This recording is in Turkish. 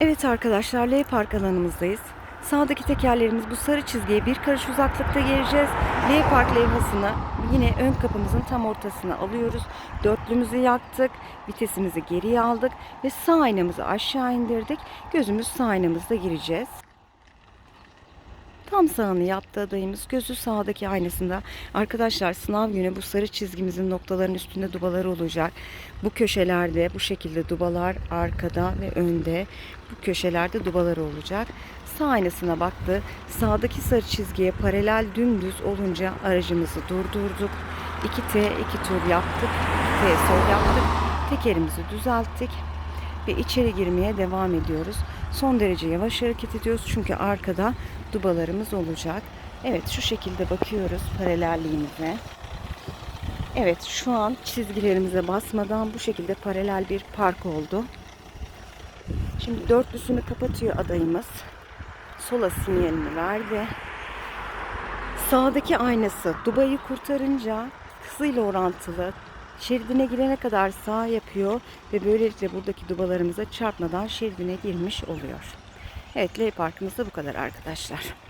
Evet arkadaşlar L park alanımızdayız. Sağdaki tekerlerimiz bu sarı çizgiye bir karış uzaklıkta geleceğiz. L park levhasını yine ön kapımızın tam ortasına alıyoruz. Dörtlümüzü yaktık. Vitesimizi geriye aldık. Ve sağ aynamızı aşağı indirdik. Gözümüz sağ aynamızda gireceğiz. Tam sağını yaptı adayımız. Gözü sağdaki aynasında. Arkadaşlar sınav günü bu sarı çizgimizin noktaların üstünde dubaları olacak. Bu köşelerde bu şekilde dubalar arkada ve önde. Bu köşelerde dubaları olacak. Sağ aynasına baktı. Sağdaki sarı çizgiye paralel dümdüz olunca aracımızı durdurduk. 2T 2 tur yaptık. 2T sol yaptık. Tekerimizi düzelttik ve içeri girmeye devam ediyoruz. Son derece yavaş hareket ediyoruz çünkü arkada dubalarımız olacak. Evet şu şekilde bakıyoruz paralelliğimize. Evet şu an çizgilerimize basmadan bu şekilde paralel bir park oldu. Şimdi dörtlüsünü kapatıyor adayımız. Sola sinyalini verdi. Sağdaki aynası dubayı kurtarınca hızıyla orantılı şeridine girene kadar sağ yapıyor ve böylelikle buradaki dubalarımıza çarpmadan şeridine girmiş oluyor. Evet L parkımız da bu kadar arkadaşlar.